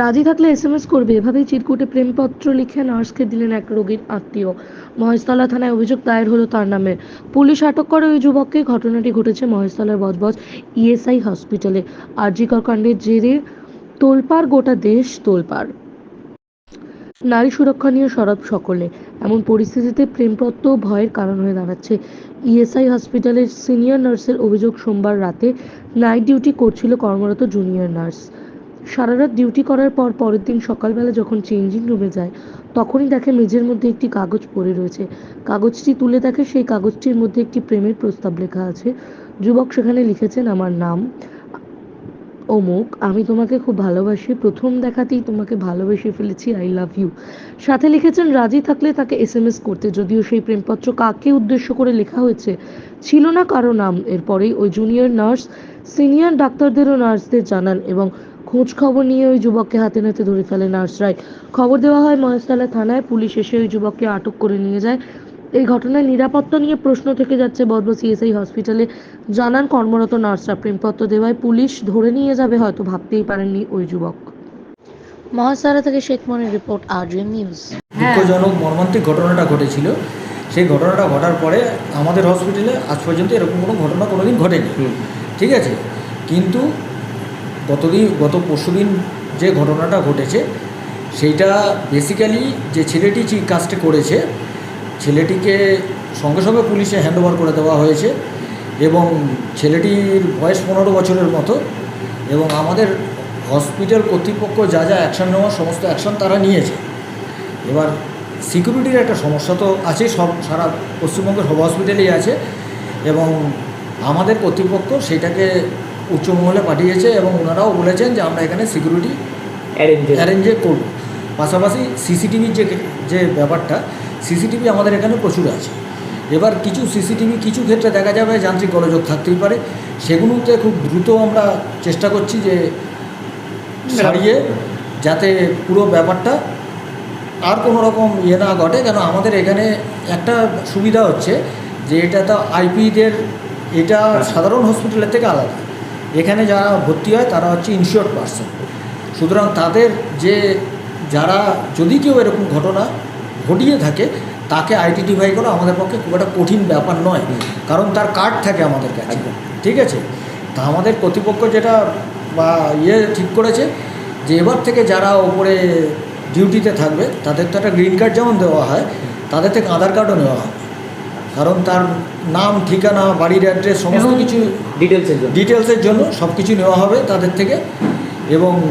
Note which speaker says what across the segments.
Speaker 1: রাজি থাকলে এসএমএস করবে, এভাবেই চিরকুটে প্রেমপত্র লিখে নার্সকে দিলেন এক রোগীর আত্মীয়। মহেশতলা থানায় অভিযোগ দায়ের হলো তার নামে। পুলিশ আটক করে ওই যুবককে, ঘটনাটি ঘটেছে মহেশতলার বজবজ ইএসআই হসপিটালে। আর আরজিকর কাণ্ডের জেরে তোলপাড় গোটা দেশ তোলপাড়। নারী সুরক্ষা নিয়ে সরব সকলে। এমন পরিস্থিতিতে প্রেমপত্র ভয়ের কারণ হয়ে দাঁড়াচ্ছে। ইএসআই হসপিটালের সিনিয়র নার্সের অভিযোগ সোমবার রাতে নাইট ডিউটি করছিল কর্মরত জুনিয়র নার্স। সারা রাত ডিউটি করার পর পরের দিন সকালবেলা যখন চেঞ্জিং রুমে যায়, তখনই দেখে মেঝের মধ্যে একটি কাগজ পড়ে রয়েছে। কাগজটি তুলে দেখে সেই কাগজটির মধ্যে একটি প্রেমের প্রস্তাব লেখা আছে। যুবক সেখানে লিখেছেন, আমার নাম অমুক আমি তোমাকে খুব ভালোবাসি। প্রথম দেখাতেই তোমাকে ভালোবেসে ফেলেছি আই লাভ ইউ সাথে লিখেছেন, রাজি থাকলে তাকে এসএমএস করতে। যদিও সেই প্রেমপত্র কাকে উদ্দেশ্য করে লেখা হয়েছে, ছিল না কারও নাম। এরপরেই ওই জুনিয়র নার্স সিনিয়র ডাক্তারদেরও নার্সদের জানান এবং খোঁজ খবর নিয়ে ওই যুবককে হাতে নাতে ধরে ফেলে। নার্সরাই খবর দেওয়া হয় মহেশতলা থানায়। পুলিশ এসে ওই যুবককে আটক করে নিয়ে যায়। এই ঘটনায় নিরাপত্তা নিয়ে প্রশ্ন থেকে যাচ্ছে বদব সিএসআই হসপিটালে। জানান কর্মরত নার্সরা প্রেমপত্র দেওয়ায় পুলিশ ধরে নিয়ে যাবে হয়তো ভাবতেই পারেননি ওই যুবক। মহাসারা থেকে শেখ মনের রিপোর্ট আরজিএম নিউজ।
Speaker 2: দুঃখজনক মর্মান্তিক ঘটনাটা ঘটেছিল। সেই ঘটনাটা ঘটার পরে আমাদের হসপিটালে আজ পর্যন্ত এরকম কোনো ঘটনা কোনোদিন ঘটেনি। ঠিক আছে? কিন্তু গতদিন গত পরশুদিন যে ঘটনাটা ঘটেছে সেইটা বেসিক্যালি যে ছেলেটি যে কাজটা করেছে ছেলেটিকে সঙ্গে সঙ্গে পুলিশে হ্যান্ডওভার করে দেওয়া হয়েছে এবং ছেলেটির বয়স পনেরো বছরের মতো এবং আমাদের হসপিটাল কর্তৃপক্ষ যা যা অ্যাকশন নেওয়ার সমস্ত অ্যাকশন তারা নিয়েছে। এবার সিকিউরিটির একটা সমস্যা তো আছে সব সারা পশ্চিমবঙ্গের সব হসপিটালেই আছে এবং আমাদের কর্তৃপক্ষ সেটাকে উচ্চমহলে পাঠিয়েছে এবং ওনারাও বলেছেন যে আমরা এখানে সিকিউরিটি
Speaker 3: অ্যারেঞ্জে
Speaker 2: অ্যারেঞ্জে করব। পাশাপাশি সিসিটিভির যে যে ব্যাপারটা সিসিটিভি আমাদের এখানে প্রচুর আছে। এবার কিছু সিসিটিভি কিছু ক্ষেত্রে দেখা যাবে যান্ত্রিক গোলযোগ থাকতেই পারে। সেগুলোতে খুব দ্রুত আমরা চেষ্টা করছি যে সারিয়ে যাতে পুরো ব্যাপারটা আর কোনো রকম ইয়ে না ঘটে। কেন আমাদের এখানে একটা সুবিধা হচ্ছে যে এটা তো আইপিদের এটা সাধারণ হসপিটালের থেকে আলাদা। এখানে যারা ভর্তি হয় তারা হচ্ছে ইনশিওর্ড পার্সন সুতরাং তাদের যে যারা যদি কেউ এরকম ঘটনা ঘটিয়ে থাকে তাকে আইডেন্টিফাই করা আমাদের পক্ষে খুব একটা কঠিন ব্যাপার নয়। কারণ তার কার্ড থাকে আমাদের কাছে। ঠিক আছে? তা আমাদের কর্তৃপক্ষ যেটা বা ইয়ে ঠিক করেছে যে এবার থেকে যারা ওপরে ডিউটিতে থাকবে তাদের তো একটা গ্রিন কার্ড যেমন দেওয়া হয় তাদের থেকে আধার কার্ডও নেওয়া হয় কারণ তার নাম ঠিকানা বাড়ির অ্যাড্রেস সমস্ত কিছু
Speaker 3: ডিটেলসের জন্য।
Speaker 2: ডিটেলসের জন্য সব কিছু নেওয়া হবে তাদের থেকে। এবং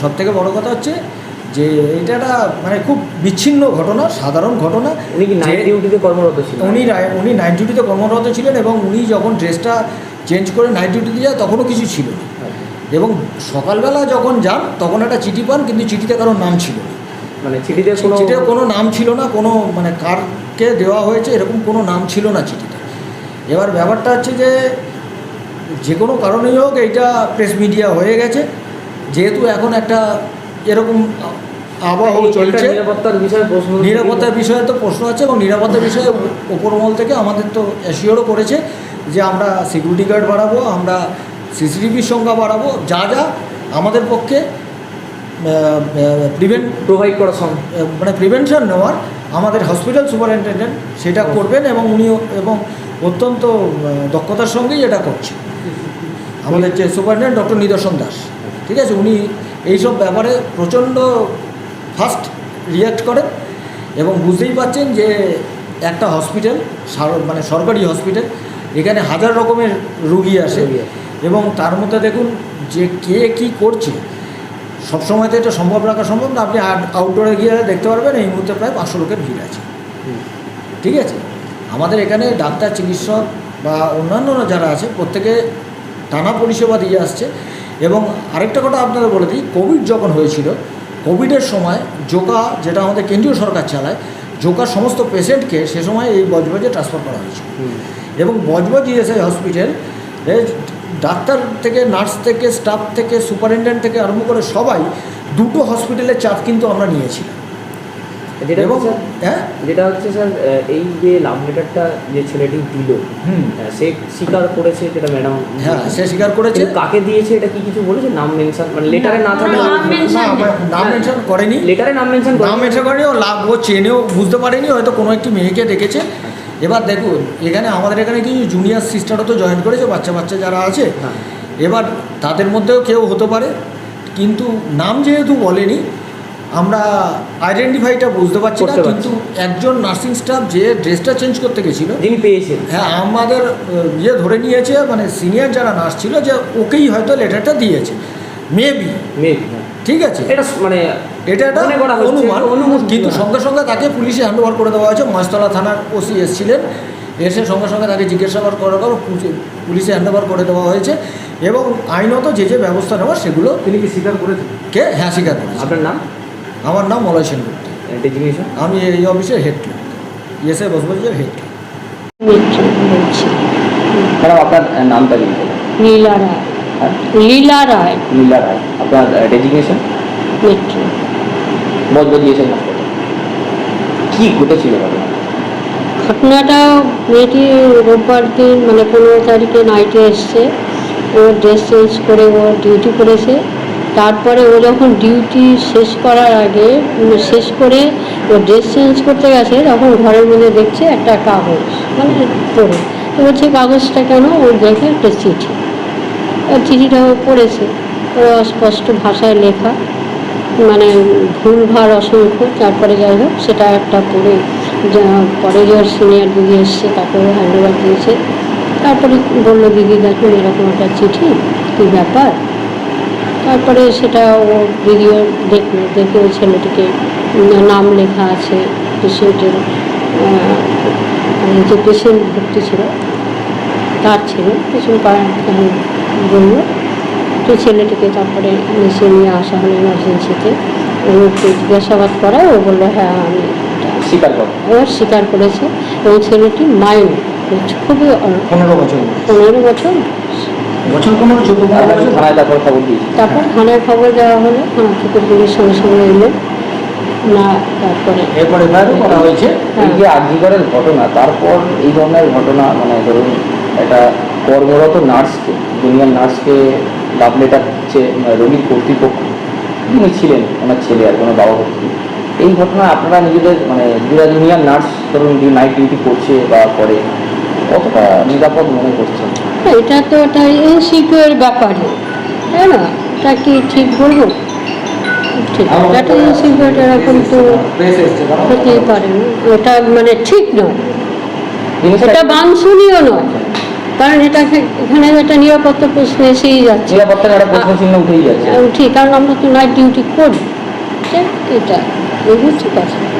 Speaker 2: সব থেকে বড় কথা হচ্ছে যে এটা একটা মানে খুব বিচ্ছিন্ন ঘটনা সাধারণ ঘটনা।
Speaker 3: উনি কি নাইট ডিউটিতে কর্মরত ছিলেন?
Speaker 2: উনি উনি নাইট ডিউটিতে কর্মরত ছিলেন এবং উনি যখন ড্রেসটা চেঞ্জ করে নাইট ডিউটিতে যায় তখনও কিছু ছিল না। এবং সকালবেলা যখন যান তখন একটা চিঠি পান কিন্তু চিঠিতে কারোর নাম ছিল না।
Speaker 3: মানে চিঠিতে কোনো
Speaker 2: চিঠিতে কোনো নাম ছিল না কোনো মানে কারকে দেওয়া হয়েছে এরকম কোনো নাম ছিল না চিঠিতে। এবার ব্যাপারটা হচ্ছে যে যে কোনো কারণেই হোক এইটা প্রেস মিডিয়া হয়ে গেছে। যেহেতু এখন একটা এরকম আবহাওয়া চলছে।
Speaker 3: নিরাপত্তার বিষয়ে প্রশ্ন
Speaker 2: নিরাপত্তার বিষয়ে তো প্রশ্ন আছে এবং নিরাপত্তার বিষয়ে ওপরমহল থেকে আমাদের তো অ্যাসিওরও করেছে যে আমরা সিকিউরিটি গার্ড বাড়াবো আমরা সিসিটিভির সংখ্যা বাড়াবো যা যা আমাদের পক্ষে প্রিভেন্ট
Speaker 3: প্রোভাইড করা
Speaker 2: মানে প্রিভেনশন নেওয়ার আমাদের হসপিটাল সুপারিনটেন্ডেন্ট সেটা করবেন এবং উনি এবং অত্যন্ত দক্ষতার সঙ্গেই এটা করছে। আমাদের যে সুপারিনটেন্ডেন্ট ডক্টর নিদর্শন দাস। ঠিক আছে? উনি এইসব ব্যাপারে প্রচণ্ড ফাস্ট রিয়াক্ট করেন এবং বুঝতেই পারছেন যে একটা হসপিটাল সার- মানে সরকারি হসপিটাল এখানে হাজার রকমের রুগী আসে
Speaker 3: রুগী আসে।
Speaker 2: এবং তার মধ্যে দেখুন যে কে কি করছে। সবসময় তো এটা সম্ভব রাখা সম্ভব না আপনি আউটডোরে গিয়ে দেখতে পারবেন এই মুহূর্তে প্রায় পাঁচশো লোকের ভিড় আছে। ঠিক আছে? আমাদের এখানে ডাক্তার চিকিৎসক বা অন্যান্য যারা আছে প্রত্যেকে টানা পরিষেবা দিয়ে আসছে। এবং আরেকটা কথা আপনারা বলে দিই কোভিড যখন হয়েছিল কোভিডের সময় জোকা যেটা আমাদের কেন্দ্রীয় সরকার চালায় জোকার সমস্ত পেশেন্টকে সে সময় এই বজবজে ট্রান্সফার করা হয়েছে এবং বজবজ ইএসআই হসপিটাল এ ডাক্তার থেকে নার্স থেকে স্টাফ থেকে সুপারিনটেন্ডেন্ট থেকে আরম্ভ করে সবাই দুটো হসপিটালের চাপ কিন্তু আমরা নিয়েছিলাম।
Speaker 3: যেটা
Speaker 2: এবং হ্যাঁ?
Speaker 3: যেটা হচ্ছে স্যার এই যে লাভ লেটারটা যে ছেলেটি দিল
Speaker 2: হুম।
Speaker 3: আহ, সে স্বীকার করেছে যেটা ম্যাডাম
Speaker 2: হ্যাঁ সে স্বীকার করেছে।
Speaker 3: কাকে দিয়েছে এটা কি কিছু বলেছে? নাম মেনশন মানে লেটারে না থাকলে
Speaker 4: নাম
Speaker 2: মেনশন করেনি।
Speaker 3: লেটারে নাম মেনশন
Speaker 2: নাম মেনশন করেনি ও লাভ ও চেনেও বুঝতে পারেনি হয়তো কোনো একটি মেয়েকে দেখেছে এবার দেখুন এখানে আমাদের এখানে কিছু জুনিয়র সিস্টারও তো জয়েন করেছে বাচ্চা বাচ্চা যারা আছে।
Speaker 3: হ্যাঁ।
Speaker 2: এবার তাদের মধ্যেও কেউ হতে পারে কিন্তু নাম যেহেতু বলেনি আমরা আইডেন্টিফাইটা বুঝতে পারছি না কিন্তু একজন নার্সিং স্টাফ যে ড্রেসটা চেঞ্জ করতে গেছিল
Speaker 3: যিনি পেয়েছেন।
Speaker 2: হ্যাঁ আমাদের ইয়ে ধরে নিয়েছে মানে সিনিয়র যারা নার্স ছিল যে ওকেই হয়তো লেটারটা দিয়েছে। মেবি
Speaker 3: মেবি
Speaker 2: ঠিক আছে?
Speaker 3: এটা মানে
Speaker 2: এটা একটা
Speaker 3: মনে
Speaker 2: অনুমান
Speaker 3: অনুমান।
Speaker 2: কিন্তু সঙ্গে সঙ্গে তাকে পুলিশে হ্যান্ড ওভার করে দেওয়া হয়েছে। মাছতলা থানার ওসি এসেছিলেন এসে সঙ্গে সঙ্গে তাকে জিজ্ঞাসাবাদ করার পর পুলিশে- পুলিশে হ্যান্ড ওভার করে দেওয়া হয়েছে এবং আইনত যে যে ব্যবস্থা নেওয়া সেগুলো
Speaker 3: তিনি কি স্বীকার করেছেন?
Speaker 2: কে? হ্যাঁ স্বীকার করেছে।
Speaker 3: আপনার নাম?
Speaker 2: আমার নাম মলয় সেনগুপ্ত
Speaker 3: ডেজিগনেশন
Speaker 2: আমি এই অফিসের হেড ইয়েসে বসবাসের হেড
Speaker 4: মিত্র বলছি
Speaker 3: ম্যাডাম আপনার নামটা কি?
Speaker 4: লীলা রায়। লীলা রায়।
Speaker 3: নীলা রায়। আপনার ডেজিগনেশন দিয়েছেন হাসপাতাল কি ঘটেছিল ঘটনা?
Speaker 4: ঘটনাটা মেয়েটি রোববার দিন মানে পনেরো তারিখে নাইটে এসছে। ও ড্রেস চেঞ্জ করে ও ডিউটি করেছে। তারপরে ও যখন ডিউটি শেষ করার আগে শেষ করে ও ড্রেস চেঞ্জ করতে গেছে, তখন ঘরের মধ্যে দেখছে একটা কাগজ মানে পড়ে। তো বলছে, কাগজটা কেন? ও দেখে একটা চিঠি। চিঠিটা ও পড়েছে। ও অস্পষ্ট ভাষায় লেখা মানে ভুলভাল অসংখ্য, তারপরে যাই হোক, সেটা একটা পড়ে পরে যে সিনিয়র দিদি এসছে, তাকে হ্যান্ড ওভার দিয়েছে। তারপরে বলল, দিদি, দেখুন, এরকম একটা চিঠি, কী ব্যাপার? তারপরে সেটা ও ভিডিও দেখল দেখে ওই ছেলেটিকে নাম লেখা আছে পেশেন্টের মানে যে পেশেন্ট ভর্তি ছিল তার ছিল পেশেন্ট বলল তো ছেলেটিকে তারপরে নিচে নিয়ে আসা হলো ইমার্জেন্সিতে ওকে জিজ্ঞাসাবাদ করায় ও বলল হ্যাঁ আমি
Speaker 3: স্বীকার
Speaker 4: ও স্বীকার করেছে। এবং ছেলেটি মাইন খুবই
Speaker 2: পনেরো বছর
Speaker 4: পনেরো বছর
Speaker 2: বছর পনেরো চোদ্দ বছর
Speaker 3: থানায় তারপর খবর দিয়েছি
Speaker 4: তারপর থানায় খবর দেওয়া হলো থানা থেকে পুলিশ সঙ্গে সঙ্গে এলো। না তারপরে
Speaker 2: এরপর এফআইআরও করা হয়েছে।
Speaker 3: এই যে আর্যিকরের ঘটনা তারপর এই ধরনের ঘটনা মানে ধরুন একটা কর্মরত নার্সকে জুনিয়র নার্সকে লাভ লেটার দিচ্ছে মানে রোগীর কর্তৃপক্ষ যিনি ছিলেন ওনার ছেলে আর কোনো বাবা ভর্তি এই ঘটনা আপনারা নিজেদের মানে যারা জুনিয়র নার্স ধরুন নাইট ডিউটি করছে বা করে কতটা নিরাপদ মনে করছেন?
Speaker 4: এটা তো একটা এনসিপিওর ব্যাপারে তাই না? এটা কি ঠিক বলব? ঠিক এটা এনসিপিওর এরকম তো হতেই পারে। ওটা মানে ঠিক নয়। এটা বাঞ্ছনীয় নয়। কারণ এটা এখানে একটা নিরাপত্তা প্রশ্ন এসেই যাচ্ছে। ঠিক কারণ আমরা তো নাইট ডিউটি করি। ঠিক, এটা। এই হচ্ছে কথা।